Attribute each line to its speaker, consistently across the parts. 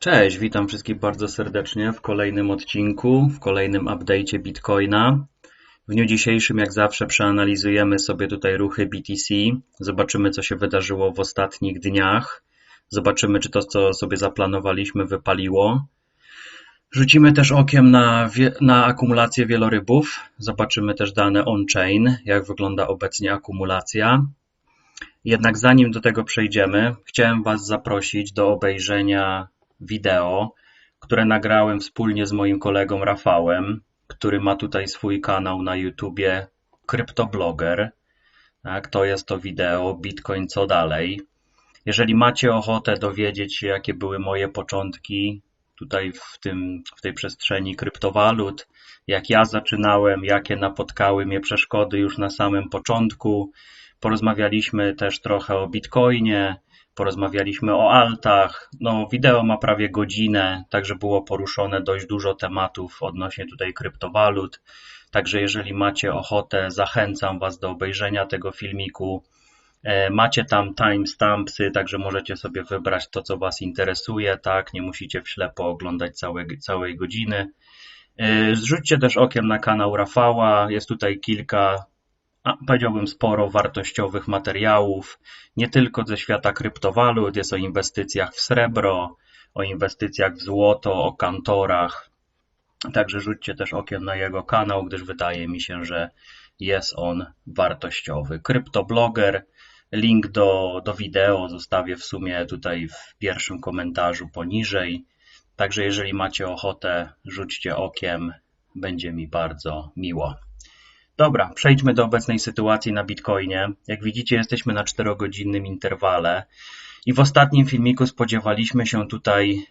Speaker 1: Cześć, witam wszystkich bardzo serdecznie w kolejnym odcinku, w kolejnym update'cie Bitcoina. W dniu dzisiejszym, jak zawsze, przeanalizujemy sobie tutaj ruchy BTC, zobaczymy, co się wydarzyło w ostatnich dniach, zobaczymy, czy to, co sobie zaplanowaliśmy, wypaliło. Rzucimy też okiem na, na akumulację wielorybów, zobaczymy też dane on-chain, jak wygląda obecnie akumulacja. Jednak zanim do tego przejdziemy, chciałem Was zaprosić do obejrzenia wideo, które nagrałem wspólnie z moim kolegą Rafałem, który ma tutaj swój kanał na YouTubie Kryptoblogger. Tak, to jest to wideo Bitcoin co dalej. Jeżeli macie ochotę dowiedzieć się, jakie były moje początki tutaj w, tym, w tej przestrzeni kryptowalut, jak ja zaczynałem, jakie napotkały mnie przeszkody już na samym początku, porozmawialiśmy też trochę o Bitcoinie, porozmawialiśmy o altach. No, wideo ma prawie godzinę, także było poruszone dość dużo tematów odnośnie tutaj kryptowalut. Także jeżeli macie ochotę, zachęcam Was do obejrzenia tego filmiku. E, macie tam timestampsy, także możecie sobie wybrać to, co Was interesuje, tak? Nie musicie w ślepo oglądać całej, całej godziny. E, zrzućcie też okiem na kanał Rafała. Jest tutaj kilka powiedziałbym sporo wartościowych materiałów, nie tylko ze świata kryptowalut, jest o inwestycjach w srebro, o inwestycjach w złoto, o kantorach. Także rzućcie też okiem na jego kanał, gdyż wydaje mi się, że jest on wartościowy. Kryptobloger, link do, do wideo zostawię w sumie tutaj w pierwszym komentarzu poniżej. Także jeżeli macie ochotę, rzućcie okiem, będzie mi bardzo miło. Dobra, przejdźmy do obecnej sytuacji na Bitcoinie. Jak widzicie, jesteśmy na 4-godzinnym interwale i w ostatnim filmiku spodziewaliśmy się tutaj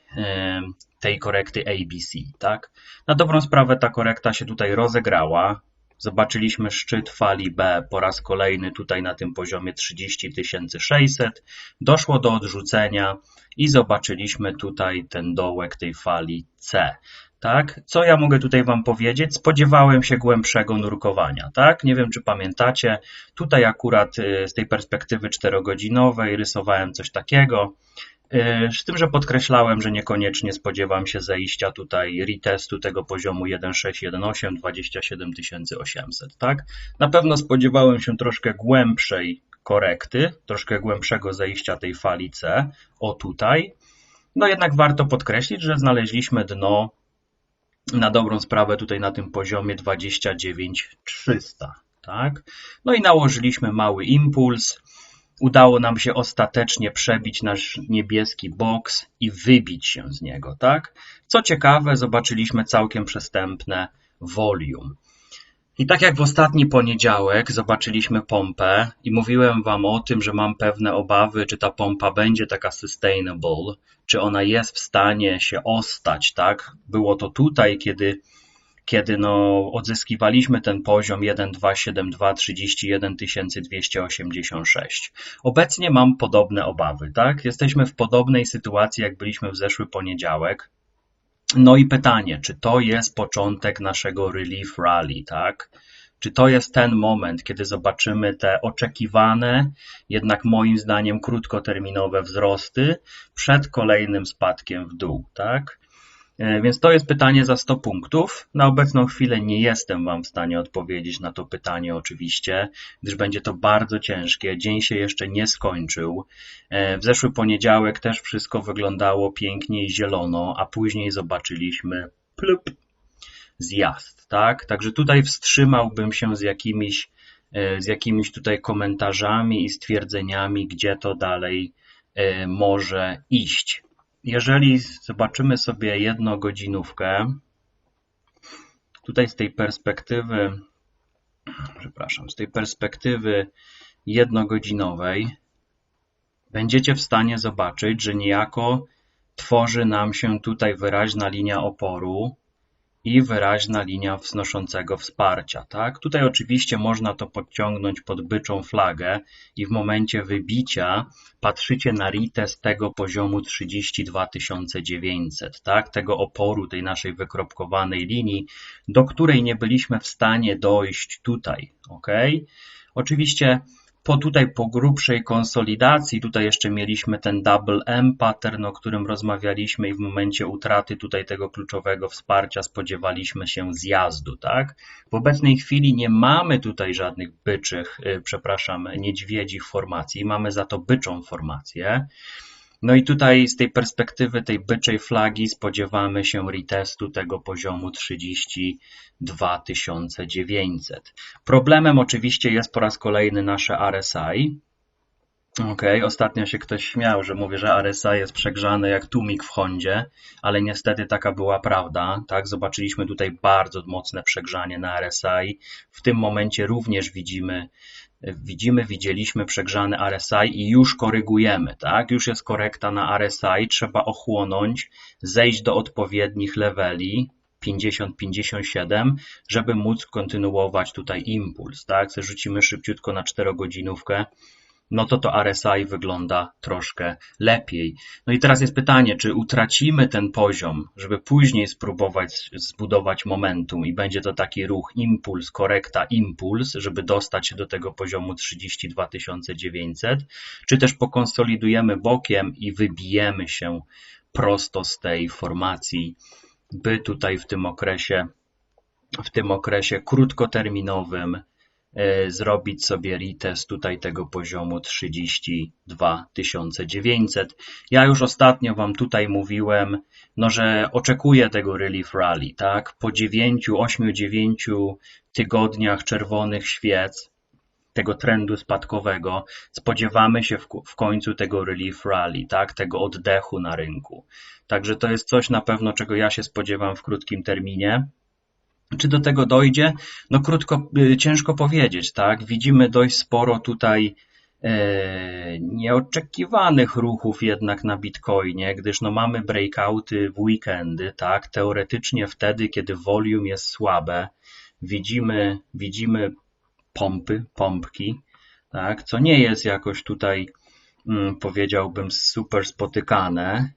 Speaker 1: tej korekty ABC, tak? Na dobrą sprawę ta korekta się tutaj rozegrała. Zobaczyliśmy szczyt fali B po raz kolejny tutaj na tym poziomie 30 600. Doszło do odrzucenia i zobaczyliśmy tutaj ten dołek tej fali C. Tak? Co ja mogę tutaj Wam powiedzieć? Spodziewałem się głębszego nurkowania. Tak? Nie wiem, czy pamiętacie. Tutaj akurat y, z tej perspektywy czterogodzinowej rysowałem coś takiego. Y, z tym, że podkreślałem, że niekoniecznie spodziewam się zejścia tutaj retestu tego poziomu 1.618 27 800. Tak? Na pewno spodziewałem się troszkę głębszej korekty, troszkę głębszego zejścia tej fali C, o tutaj. No jednak warto podkreślić, że znaleźliśmy dno na dobrą sprawę tutaj na tym poziomie 29300. Tak? No i nałożyliśmy mały impuls. Udało nam się ostatecznie przebić nasz niebieski boks i wybić się z niego. Tak? Co ciekawe, zobaczyliśmy całkiem przestępne volume. I tak jak w ostatni poniedziałek zobaczyliśmy pompę i mówiłem Wam o tym, że mam pewne obawy, czy ta pompa będzie taka sustainable, czy ona jest w stanie się ostać, tak? Było to tutaj, kiedy, kiedy no, odzyskiwaliśmy ten poziom 1,272 31 286. Obecnie mam podobne obawy, tak? Jesteśmy w podobnej sytuacji, jak byliśmy w zeszły poniedziałek. No i pytanie, czy to jest początek naszego relief rally, tak? Czy to jest ten moment, kiedy zobaczymy te oczekiwane, jednak moim zdaniem krótkoterminowe wzrosty przed kolejnym spadkiem w dół, tak? E, więc to jest pytanie za 100 punktów. Na obecną chwilę nie jestem Wam w stanie odpowiedzieć na to pytanie, oczywiście, gdyż będzie to bardzo ciężkie. Dzień się jeszcze nie skończył. E, w zeszły poniedziałek też wszystko wyglądało pięknie i zielono, a później zobaczyliśmy plup, zjazd, tak? Także tutaj wstrzymałbym się z jakimiś, e, z jakimiś tutaj komentarzami i stwierdzeniami, gdzie to dalej może iść. Jeżeli zobaczymy sobie jednogodzinówkę, tutaj z tej perspektywy, przepraszam, z tej perspektywy jednogodzinowej, będziecie w stanie zobaczyć, że niejako tworzy nam się tutaj wyraźna linia oporu, i wyraźna linia wznoszącego wsparcia. Tak? Tutaj oczywiście można to podciągnąć pod byczą flagę i w momencie wybicia patrzycie na retest tego poziomu 32 900, tak? tego oporu, tej naszej wykropkowanej linii, do której nie byliśmy w stanie dojść tutaj. ok? Oczywiście po tutaj po grubszej konsolidacji, tutaj jeszcze mieliśmy ten double M pattern, o którym rozmawialiśmy i w momencie utraty tutaj tego kluczowego wsparcia spodziewaliśmy się zjazdu, tak? W obecnej chwili nie mamy tutaj żadnych byczych, y, przepraszam, niedźwiedzich formacji, mamy za to byczą formację. No i tutaj z tej perspektywy tej byczej flagi spodziewamy się retestu tego poziomu 32 900. Problemem oczywiście jest po raz kolejny nasze RSI. Ok, ostatnio się ktoś śmiał, że mówię, że RSI jest przegrzane jak tumik w Hondzie, ale niestety taka była prawda. Tak, zobaczyliśmy tutaj bardzo mocne przegrzanie na RSI. W tym momencie również widzimy widzimy, widzieliśmy przegrzany RSI i już korygujemy, tak? Już jest korekta na RSI, trzeba ochłonąć, zejść do odpowiednich leveli, 50-57, żeby móc kontynuować tutaj impuls, tak? Rzucimy szybciutko na 4 godzinówkę, no to to RSI wygląda troszkę lepiej. No i teraz jest pytanie, czy utracimy ten poziom, żeby później spróbować zbudować momentum i będzie to taki ruch impuls, korekta, impuls, żeby dostać się do tego poziomu 32 900, czy też pokonsolidujemy bokiem i wybijemy się prosto z tej formacji, by tutaj w tym okresie w tym okresie krótkoterminowym zrobić sobie retest tutaj tego poziomu 32 900. Ja już ostatnio Wam tutaj mówiłem, no, że oczekuję tego Relief Rally, tak? Po 9, 8, 9 tygodniach czerwonych świec, tego trendu spadkowego, spodziewamy się w, w końcu tego Relief Rally, tak? Tego oddechu na rynku. Także to jest coś na pewno, czego ja się spodziewam w krótkim terminie. Czy do tego dojdzie? No krótko, y, ciężko powiedzieć, tak? Widzimy dość sporo tutaj e, nieoczekiwanych ruchów jednak na Bitcoinie, gdyż no mamy breakouty w weekendy, tak? Teoretycznie wtedy, kiedy volume jest słabe, widzimy, widzimy pompy, pompki, tak? Co nie jest jakoś tutaj, mm, powiedziałbym, super spotykane.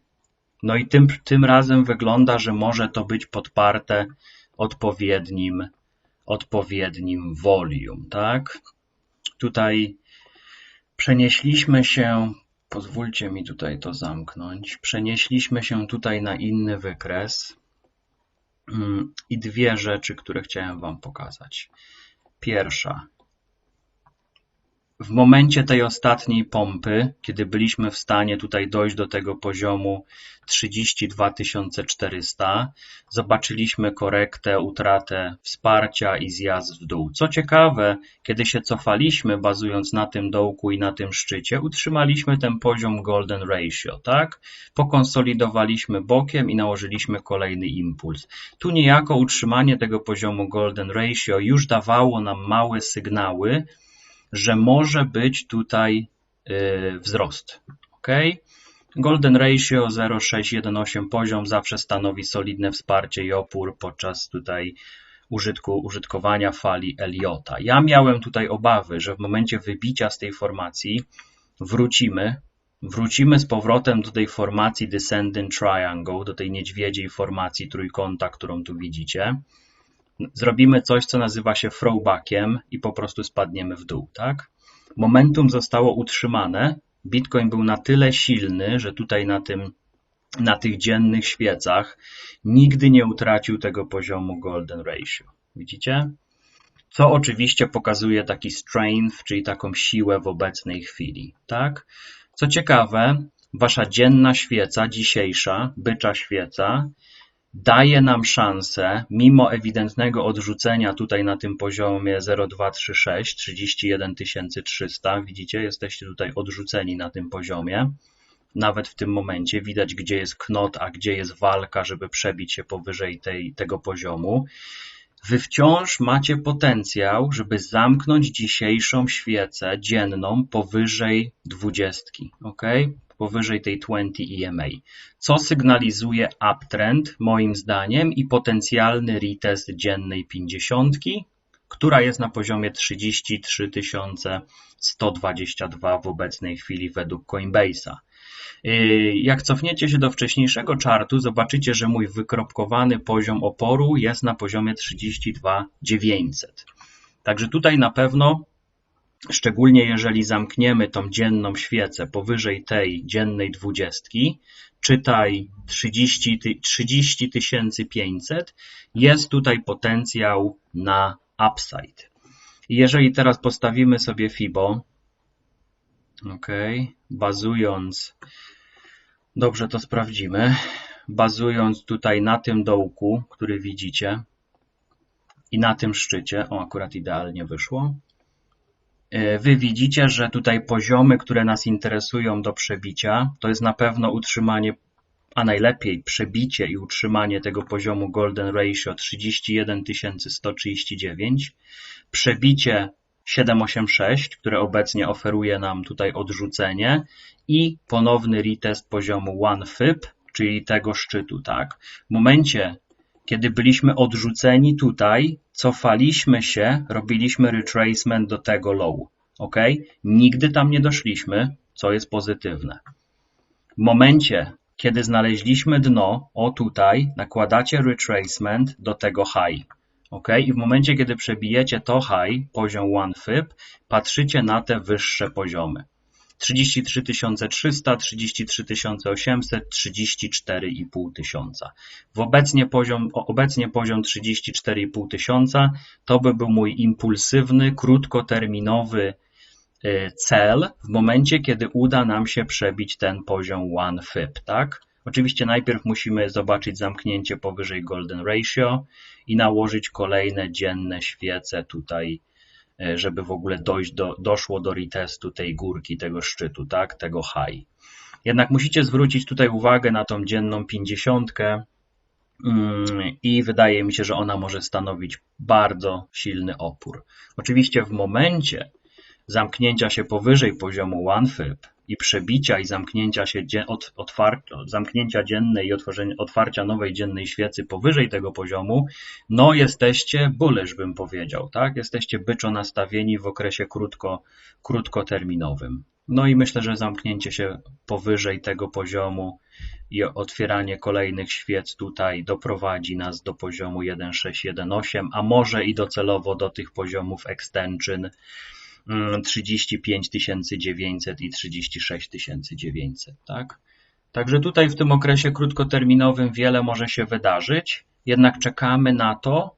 Speaker 1: No i tym, tym razem wygląda, że może to być podparte odpowiednim, odpowiednim volume, tak? Tutaj przenieśliśmy się, pozwólcie mi tutaj to zamknąć, przenieśliśmy się tutaj na inny wykres mm, i dwie rzeczy, które chciałem Wam pokazać. Pierwsza, w momencie tej ostatniej pompy, kiedy byliśmy w stanie tutaj dojść do tego poziomu 32 400, zobaczyliśmy korektę, utratę wsparcia i zjazd w dół. Co ciekawe, kiedy się cofaliśmy, bazując na tym dołku i na tym szczycie, utrzymaliśmy ten poziom golden ratio, tak? Pokonsolidowaliśmy bokiem i nałożyliśmy kolejny impuls. Tu niejako utrzymanie tego poziomu golden ratio już dawało nam małe sygnały, że może być tutaj y, wzrost. ok? Golden Ratio 0,618 poziom zawsze stanowi solidne wsparcie i opór podczas tutaj użytku, użytkowania fali Eliota. Ja miałem tutaj obawy, że w momencie wybicia z tej formacji wrócimy, wrócimy z powrotem do tej formacji Descending Triangle, do tej niedźwiedziej formacji trójkąta, którą tu widzicie zrobimy coś, co nazywa się throwbackiem i po prostu spadniemy w dół, tak? Momentum zostało utrzymane. Bitcoin był na tyle silny, że tutaj na tym na tych dziennych świecach nigdy nie utracił tego poziomu golden ratio. Widzicie? Co oczywiście pokazuje taki strength, czyli taką siłę w obecnej chwili, tak? Co ciekawe, wasza dzienna świeca, dzisiejsza, bycza świeca, daje nam szansę, mimo ewidentnego odrzucenia tutaj na tym poziomie 0,236, 31 300, widzicie, jesteście tutaj odrzuceni na tym poziomie. Nawet w tym momencie widać, gdzie jest knot, a gdzie jest walka, żeby przebić się powyżej tej, tego poziomu. Wy wciąż macie potencjał, żeby zamknąć dzisiejszą świecę dzienną powyżej 20. ok? Powyżej tej 20 EMA, co sygnalizuje uptrend moim zdaniem i potencjalny retest dziennej 50, która jest na poziomie 33 122 w obecnej chwili według Coinbase'a. Yy, jak cofniecie się do wcześniejszego czartu, zobaczycie, że mój wykropkowany poziom oporu jest na poziomie 32 900. Także tutaj na pewno Szczególnie jeżeli zamkniemy tą dzienną świecę powyżej tej dziennej dwudziestki, czytaj 30 ty- 30 500, jest tutaj potencjał na upside. Jeżeli teraz postawimy sobie FIBO, ok, bazując, dobrze to sprawdzimy, bazując tutaj na tym dołku, który widzicie i na tym szczycie, o akurat idealnie wyszło, Wy widzicie, że tutaj poziomy, które nas interesują do przebicia, to jest na pewno utrzymanie, a najlepiej przebicie i utrzymanie tego poziomu Golden Ratio 31 139, przebicie 786, które obecnie oferuje nam tutaj odrzucenie i ponowny retest poziomu 1 FIB, czyli tego szczytu, tak. W momencie, kiedy byliśmy odrzuceni tutaj, cofaliśmy się, robiliśmy retracement do tego low. ok? Nigdy tam nie doszliśmy, co jest pozytywne. W momencie, kiedy znaleźliśmy dno, o tutaj, nakładacie retracement do tego high. ok? I w momencie, kiedy przebijecie to high, poziom 1 FIB, patrzycie na te wyższe poziomy. 33 300, 33 800, 34,5 tysiąca. W obecnie poziom, obecnie poziom 34,5 tysiąca to by był mój impulsywny, krótkoterminowy y, cel w momencie, kiedy uda nam się przebić ten poziom 1 FIB, tak? Oczywiście najpierw musimy zobaczyć zamknięcie powyżej Golden Ratio i nałożyć kolejne dzienne świece tutaj żeby w ogóle dojść do, doszło do retestu tej górki, tego szczytu, tak, tego high. Jednak musicie zwrócić tutaj uwagę na tą dzienną pięćdziesiątkę mm, i wydaje mi się, że ona może stanowić bardzo silny opór. Oczywiście w momencie zamknięcia się powyżej poziomu 1 FIB i przebicia i zamknięcia się od, otwarcia, zamknięcia dziennej i otwarcia nowej dziennej świecy powyżej tego poziomu, no jesteście bullish bym powiedział, tak? Jesteście byczo nastawieni w okresie krótko, krótkoterminowym. No i myślę, że zamknięcie się powyżej tego poziomu i otwieranie kolejnych świec tutaj doprowadzi nas do poziomu 1.6, a może i docelowo do tych poziomów extension, 35 900 i 36 900, tak? Także tutaj w tym okresie krótkoterminowym wiele może się wydarzyć, jednak czekamy na to,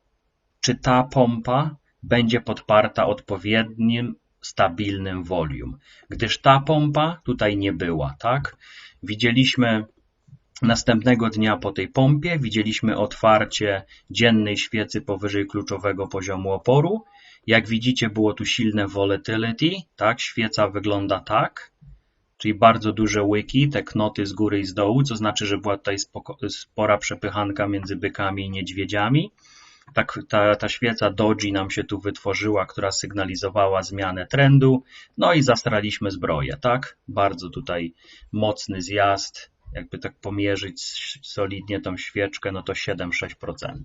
Speaker 1: czy ta pompa będzie podparta odpowiednim, stabilnym volume, gdyż ta pompa tutaj nie była, tak? Widzieliśmy Następnego dnia po tej pompie widzieliśmy otwarcie dziennej świecy powyżej kluczowego poziomu oporu jak widzicie, było tu silne volatility, tak? Świeca wygląda tak, czyli bardzo duże łyki, te knoty z góry i z dołu, co znaczy, że była tutaj spora przepychanka między bykami i niedźwiedziami. Tak, ta, ta świeca doji nam się tu wytworzyła, która sygnalizowała zmianę trendu, no i zastraliśmy zbroję, tak? Bardzo tutaj mocny zjazd, jakby tak pomierzyć solidnie tą świeczkę, no to 7-6%.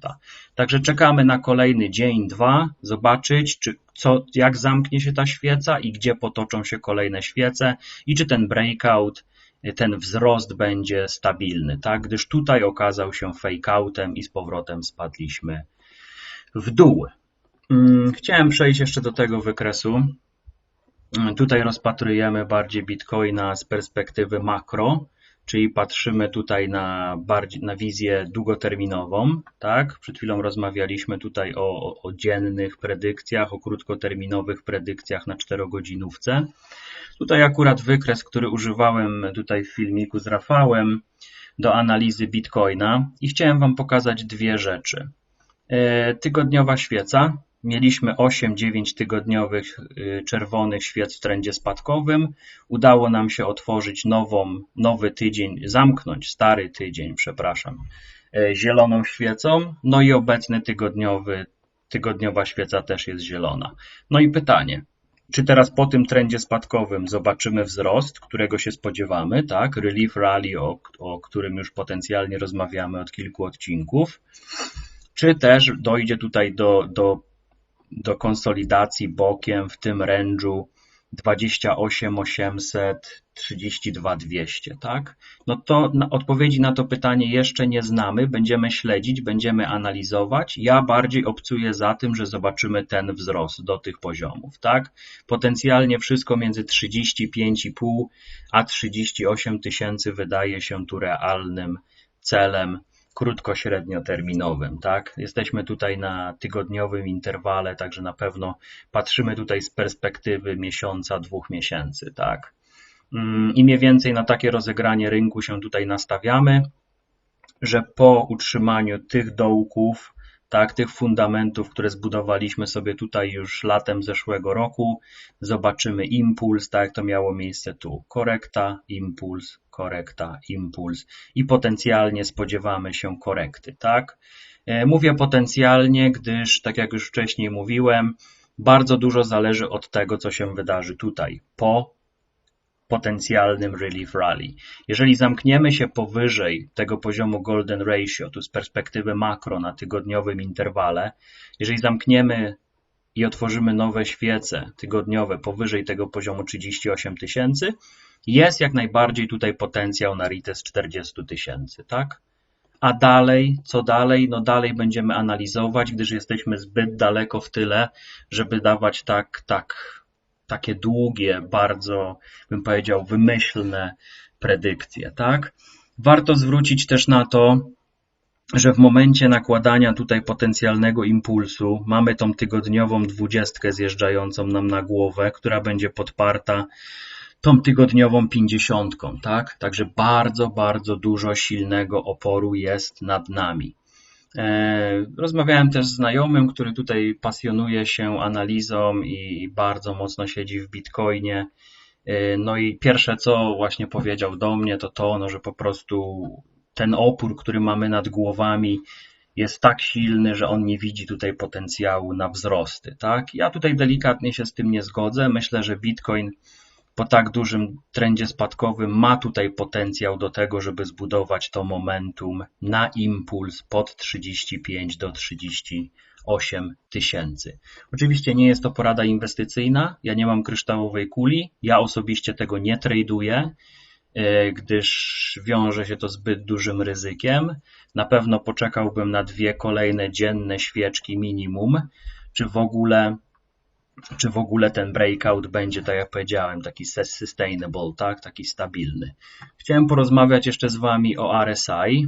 Speaker 1: Także czekamy na kolejny dzień, dwa, zobaczyć, czy co, jak zamknie się ta świeca i gdzie potoczą się kolejne świece i czy ten breakout, ten wzrost będzie stabilny, tak? Gdyż tutaj okazał się fakeoutem i z powrotem spadliśmy w dół. Mm, chciałem przejść jeszcze do tego wykresu. Tutaj rozpatrujemy bardziej Bitcoina z perspektywy makro czyli patrzymy tutaj na, bardziej, na wizję długoterminową. Tak? Przed chwilą rozmawialiśmy tutaj o, o dziennych predykcjach, o krótkoterminowych predykcjach na czterogodzinówce. Tutaj akurat wykres, który używałem tutaj w filmiku z Rafałem do analizy Bitcoina i chciałem Wam pokazać dwie rzeczy. E, tygodniowa świeca, Mieliśmy 8-9 tygodniowych y, czerwonych świec w trendzie spadkowym. Udało nam się otworzyć nową, nowy tydzień, zamknąć stary tydzień, przepraszam, y, zieloną świecą. No i obecny tygodniowy, tygodniowa świeca też jest zielona. No i pytanie, czy teraz po tym trendzie spadkowym zobaczymy wzrost, którego się spodziewamy, tak? Relief Rally, o, o którym już potencjalnie rozmawiamy od kilku odcinków, czy też dojdzie tutaj do, do do konsolidacji bokiem w tym range'u 28 800, 32 200, tak? No to na, odpowiedzi na to pytanie jeszcze nie znamy, będziemy śledzić, będziemy analizować. Ja bardziej obcuję za tym, że zobaczymy ten wzrost do tych poziomów, tak? Potencjalnie wszystko między 35,5 a 38 tysięcy wydaje się tu realnym celem krótko-średnioterminowym, tak? Jesteśmy tutaj na tygodniowym interwale, także na pewno patrzymy tutaj z perspektywy miesiąca, dwóch miesięcy, tak? Mm, I mniej więcej na takie rozegranie rynku się tutaj nastawiamy, że po utrzymaniu tych dołków tak, tych fundamentów, które zbudowaliśmy sobie tutaj już latem zeszłego roku. Zobaczymy impuls, tak jak to miało miejsce tu. Korekta, impuls, korekta, impuls i potencjalnie spodziewamy się korekty, tak? E, mówię potencjalnie, gdyż, tak jak już wcześniej mówiłem, bardzo dużo zależy od tego, co się wydarzy tutaj po potencjalnym relief rally. Jeżeli zamkniemy się powyżej tego poziomu golden ratio, tu z perspektywy makro na tygodniowym interwale, jeżeli zamkniemy i otworzymy nowe świece tygodniowe powyżej tego poziomu 38 tysięcy, jest jak najbardziej tutaj potencjał na retest 40 tysięcy, tak? A dalej, co dalej? No dalej będziemy analizować, gdyż jesteśmy zbyt daleko w tyle, żeby dawać tak, tak takie długie, bardzo bym powiedział wymyślne predykcje, tak? Warto zwrócić też na to, że w momencie nakładania tutaj potencjalnego impulsu mamy tą tygodniową dwudziestkę zjeżdżającą nam na głowę, która będzie podparta tą tygodniową pięćdziesiątką, tak? Także bardzo, bardzo dużo silnego oporu jest nad nami. E, rozmawiałem też z znajomym, który tutaj pasjonuje się analizą i bardzo mocno siedzi w Bitcoinie. E, no i pierwsze, co właśnie powiedział do mnie, to to, no, że po prostu ten opór, który mamy nad głowami, jest tak silny, że on nie widzi tutaj potencjału na wzrosty. Tak? Ja tutaj delikatnie się z tym nie zgodzę. Myślę, że Bitcoin po tak dużym trendzie spadkowym ma tutaj potencjał do tego, żeby zbudować to momentum na impuls pod 35 do 38 tysięcy. Oczywiście nie jest to porada inwestycyjna, ja nie mam kryształowej kuli, ja osobiście tego nie traduję, e, gdyż wiąże się to zbyt dużym ryzykiem. Na pewno poczekałbym na dwie kolejne dzienne świeczki minimum, czy w ogóle czy w ogóle ten breakout będzie, tak jak powiedziałem, taki sustainable, tak, taki stabilny. Chciałem porozmawiać jeszcze z Wami o RSI.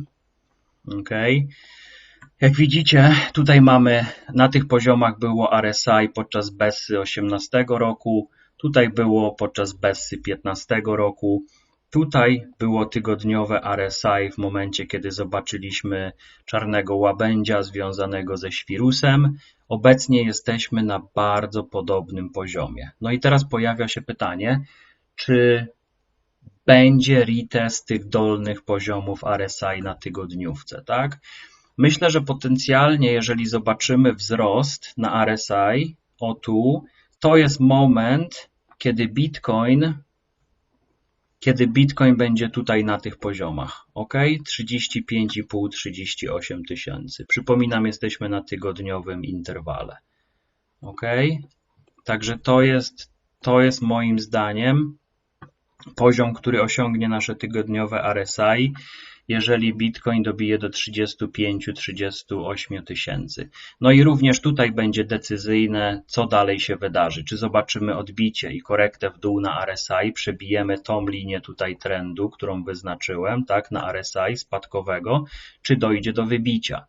Speaker 1: Ok. Jak widzicie, tutaj mamy, na tych poziomach było RSI podczas BESY 18 roku, tutaj było podczas BESY 15 roku, Tutaj było tygodniowe RSI w momencie, kiedy zobaczyliśmy czarnego łabędzia związanego ze świrusem. Obecnie jesteśmy na bardzo podobnym poziomie. No i teraz pojawia się pytanie, czy będzie retest tych dolnych poziomów RSI na tygodniówce, tak? Myślę, że potencjalnie, jeżeli zobaczymy wzrost na RSI, o tu, to jest moment, kiedy Bitcoin kiedy Bitcoin będzie tutaj na tych poziomach. ok? 35,5-38 tysięcy. Przypominam, jesteśmy na tygodniowym interwale. ok? Także to jest, to jest moim zdaniem poziom, który osiągnie nasze tygodniowe RSI jeżeli Bitcoin dobije do 35-38 tysięcy. No i również tutaj będzie decyzyjne, co dalej się wydarzy. Czy zobaczymy odbicie i korektę w dół na RSI, przebijemy tą linię tutaj trendu, którą wyznaczyłem, tak, na RSI spadkowego, czy dojdzie do wybicia.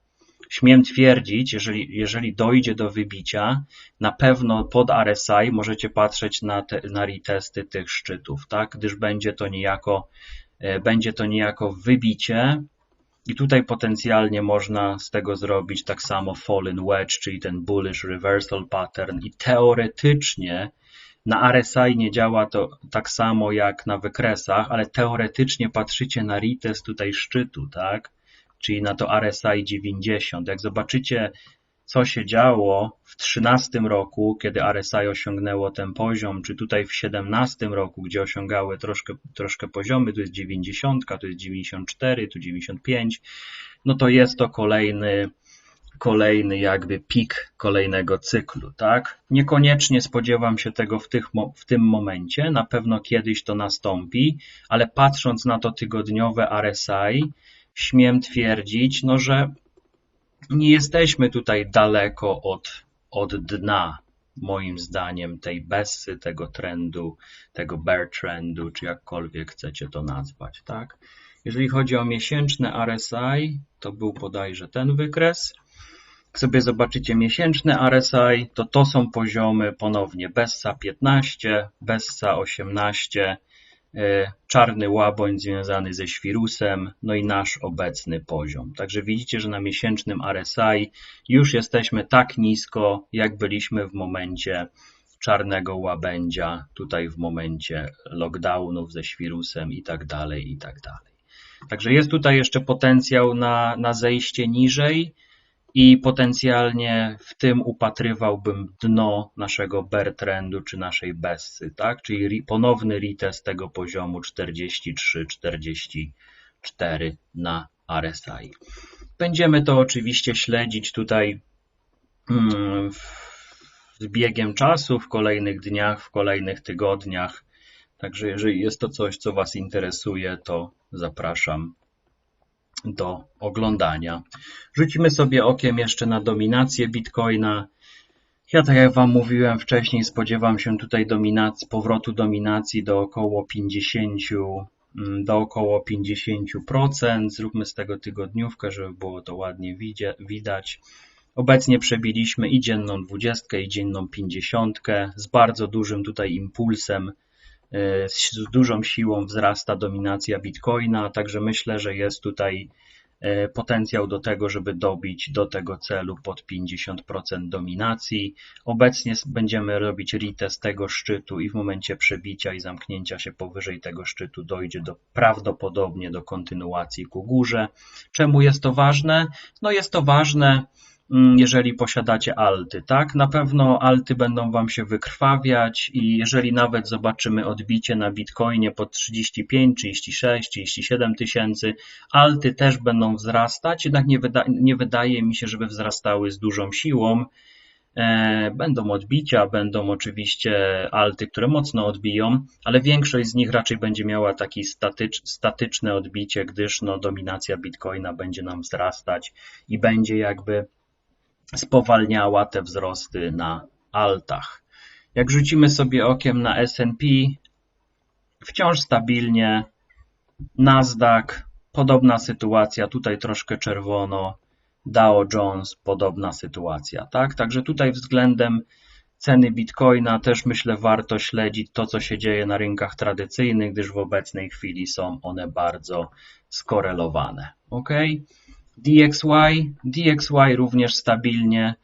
Speaker 1: Śmiem twierdzić, jeżeli, jeżeli dojdzie do wybicia, na pewno pod RSI możecie patrzeć na, te, na retesty tych szczytów, tak? gdyż będzie to niejako będzie to niejako wybicie i tutaj potencjalnie można z tego zrobić tak samo fallen wedge, czyli ten bullish reversal pattern i teoretycznie na RSI nie działa to tak samo jak na wykresach, ale teoretycznie patrzycie na retest tutaj szczytu, tak? Czyli na to RSI 90. Jak zobaczycie co się działo w 13 roku, kiedy RSI osiągnęło ten poziom, czy tutaj w 17 roku, gdzie osiągały troszkę, troszkę poziomy, tu jest 90, tu jest 94, tu 95, no to jest to kolejny kolejny jakby pik kolejnego cyklu, tak? Niekoniecznie spodziewam się tego w, tych, w tym momencie, na pewno kiedyś to nastąpi, ale patrząc na to tygodniowe RSI, śmiem twierdzić, no, że nie jesteśmy tutaj daleko od, od dna, moim zdaniem, tej bessy, tego trendu, tego bear trendu, czy jakkolwiek chcecie to nazwać, tak? Jeżeli chodzi o miesięczne RSI, to był bodajże ten wykres. Jak sobie zobaczycie miesięczne RSI, to to są poziomy ponownie Bessa 15, Bessa 18, e, czarny łaboń związany ze świrusem, no i nasz obecny poziom. Także widzicie, że na miesięcznym RSI już jesteśmy tak nisko, jak byliśmy w momencie czarnego łabędzia, tutaj w momencie lockdownów ze świrusem i tak dalej, i tak dalej. Także jest tutaj jeszcze potencjał na, na zejście niżej i potencjalnie w tym upatrywałbym dno naszego bear trendu czy naszej bessy, tak? Czyli ponowny retest tego poziomu 43-44 na RSI. Będziemy to oczywiście śledzić tutaj mm, z biegiem czasu, w kolejnych dniach, w kolejnych tygodniach. Także jeżeli jest to coś, co Was interesuje, to zapraszam do oglądania. Rzucimy sobie okiem jeszcze na dominację Bitcoina. Ja, tak jak Wam mówiłem wcześniej, spodziewam się tutaj dominacji, powrotu dominacji do około 50, mm, do około 50%. Zróbmy z tego tygodniówkę, żeby było to ładnie widać. Obecnie przebiliśmy i dzienną 20, i dzienną 50 z bardzo dużym tutaj impulsem z dużą siłą wzrasta dominacja Bitcoina, także myślę, że jest tutaj e, potencjał do tego, żeby dobić do tego celu pod 50% dominacji. Obecnie będziemy robić retest tego szczytu i w momencie przebicia i zamknięcia się powyżej tego szczytu dojdzie do prawdopodobnie do kontynuacji ku górze. Czemu jest to ważne? No jest to ważne jeżeli posiadacie alty, tak? Na pewno alty będą Wam się wykrwawiać i jeżeli nawet zobaczymy odbicie na Bitcoinie po 35, 36, 37 tysięcy, alty też będą wzrastać, jednak nie, wyda nie wydaje mi się, żeby wzrastały z dużą siłą. E, będą odbicia, będą oczywiście alty, które mocno odbiją, ale większość z nich raczej będzie miała takie statycz, statyczne odbicie, gdyż no, dominacja Bitcoina będzie nam wzrastać i będzie jakby spowalniała te wzrosty na altach. Jak rzucimy sobie okiem na S&P, wciąż stabilnie, Nasdaq, podobna sytuacja, tutaj troszkę czerwono, Dow Jones, podobna sytuacja, tak? Także tutaj względem ceny Bitcoina też myślę warto śledzić to, co się dzieje na rynkach tradycyjnych, gdyż w obecnej chwili są one bardzo skorelowane, ok? DXY, DXY również stabilnie.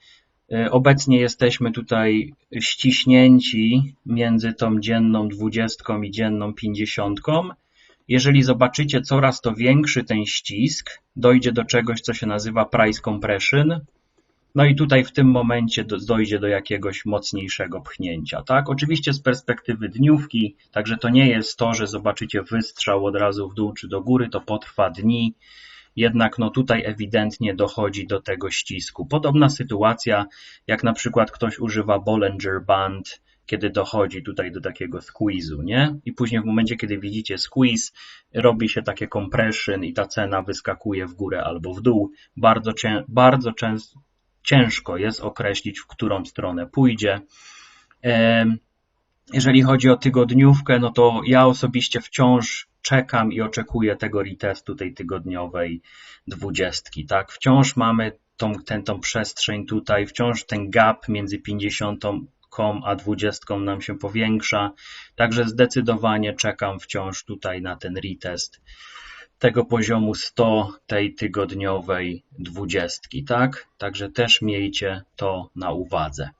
Speaker 1: E, obecnie jesteśmy tutaj ściśnięci między tą dzienną 20 i dzienną 50. Jeżeli zobaczycie coraz to większy ten ścisk, dojdzie do czegoś, co się nazywa price compression. No i tutaj w tym momencie dojdzie do jakiegoś mocniejszego pchnięcia. Tak? Oczywiście z perspektywy dniówki, także to nie jest to, że zobaczycie wystrzał od razu w dół czy do góry, to potrwa dni jednak no tutaj ewidentnie dochodzi do tego ścisku. Podobna sytuacja, jak na przykład ktoś używa Bollinger Band, kiedy dochodzi tutaj do takiego squeezu, nie? I później w momencie, kiedy widzicie squeeze, robi się takie compression i ta cena wyskakuje w górę albo w dół. Bardzo, cię, bardzo często, ciężko jest określić, w którą stronę pójdzie. Jeżeli chodzi o tygodniówkę, no to ja osobiście wciąż czekam i oczekuję tego retestu tej tygodniowej dwudziestki, tak? Wciąż mamy tą, ten, tą przestrzeń tutaj, wciąż ten gap między 50 a 20 nam się powiększa, także zdecydowanie czekam wciąż tutaj na ten retest tego poziomu 100 tej tygodniowej dwudziestki, tak? Także też miejcie to na uwadze.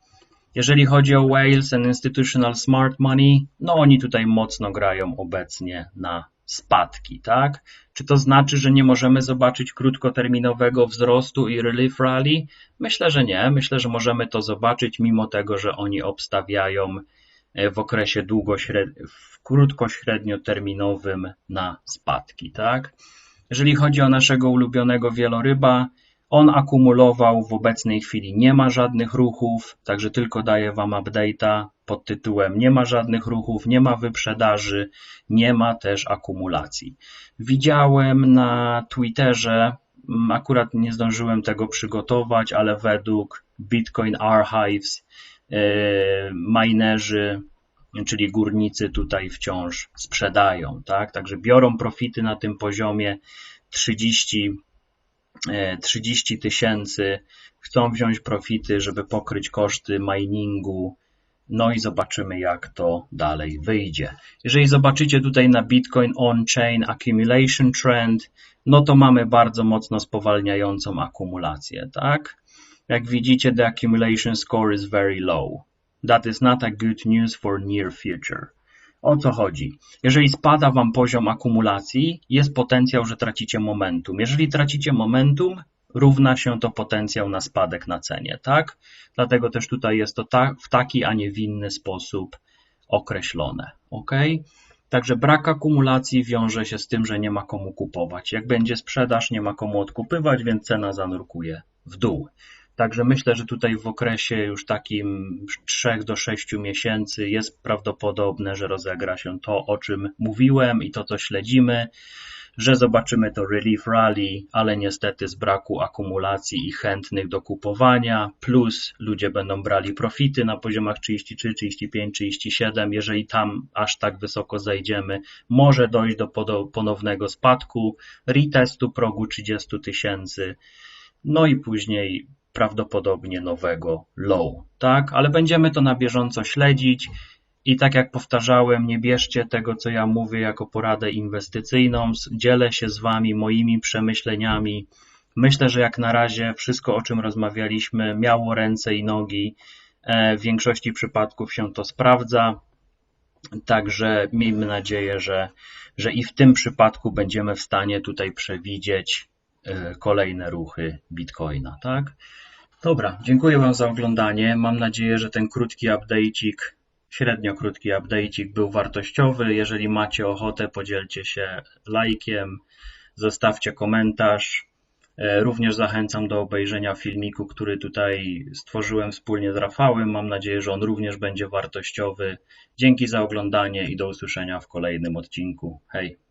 Speaker 1: Jeżeli chodzi o Wales and Institutional Smart Money, no oni tutaj mocno grają obecnie na spadki, tak? Czy to znaczy, że nie możemy zobaczyć krótkoterminowego wzrostu i relief rally? Myślę, że nie. Myślę, że możemy to zobaczyć, mimo tego, że oni obstawiają e, w okresie krótkośrednioterminowym na spadki, tak? Jeżeli chodzi o naszego ulubionego wieloryba, On akumulował, w obecnej chwili nie ma żadnych ruchów, także tylko daję Wam update'a pod tytułem nie ma żadnych ruchów, nie ma wyprzedaży, nie ma też akumulacji. Widziałem na Twitterze, mm, akurat nie zdążyłem tego przygotować, ale według Bitcoin Archives yy, minerzy, czyli górnicy tutaj wciąż sprzedają, tak? Także biorą profity na tym poziomie 30 30 e, tysięcy, chcą wziąć profity, żeby pokryć koszty miningu, no i zobaczymy, jak to dalej wyjdzie. Jeżeli zobaczycie tutaj na Bitcoin On-Chain Accumulation Trend, no to mamy bardzo mocno spowalniającą akumulację, tak? Jak widzicie, the accumulation score is very low. That is not a good news for near future. O co chodzi? Jeżeli spada Wam poziom akumulacji, jest potencjał, że tracicie momentum. Jeżeli tracicie momentum, równa się to potencjał na spadek na cenie, tak? Dlatego też tutaj jest to ta, w taki, a nie w inny sposób określone, ok? Także brak akumulacji wiąże się z tym, że nie ma komu kupować. Jak będzie sprzedaż, nie ma komu odkupywać, więc cena zanurkuje w dół. Także myślę, że tutaj w okresie już takim 3 do 6 miesięcy jest prawdopodobne, że rozegra się to, o czym mówiłem i to, co śledzimy, że zobaczymy to relief rally, ale niestety z braku akumulacji i chętnych do kupowania, plus ludzie będą brali profity na poziomach 33, 35, 37. Jeżeli tam aż tak wysoko zejdziemy, może dojść do ponownego spadku, retestu progu 30 tysięcy, no i później prawdopodobnie nowego low, tak? Ale będziemy to na bieżąco śledzić i tak jak powtarzałem, nie bierzcie tego, co ja mówię, jako poradę inwestycyjną. Dzielę się z Wami moimi przemyśleniami. Myślę, że jak na razie wszystko, o czym rozmawialiśmy, miało ręce i nogi. E, w większości przypadków się to sprawdza. Także miejmy nadzieję, że, że i w tym przypadku będziemy w stanie tutaj przewidzieć e, kolejne ruchy Bitcoina, tak? Dobra, dziękuję Wam za oglądanie. Mam nadzieję, że ten krótki update'ik, średnio krótki update'ik był wartościowy. Jeżeli macie ochotę, podzielcie się lajkiem, zostawcie komentarz. E, również zachęcam do obejrzenia filmiku, który tutaj stworzyłem wspólnie z Rafałem. Mam nadzieję, że on również będzie wartościowy. Dzięki za oglądanie i do usłyszenia w kolejnym odcinku. Hej!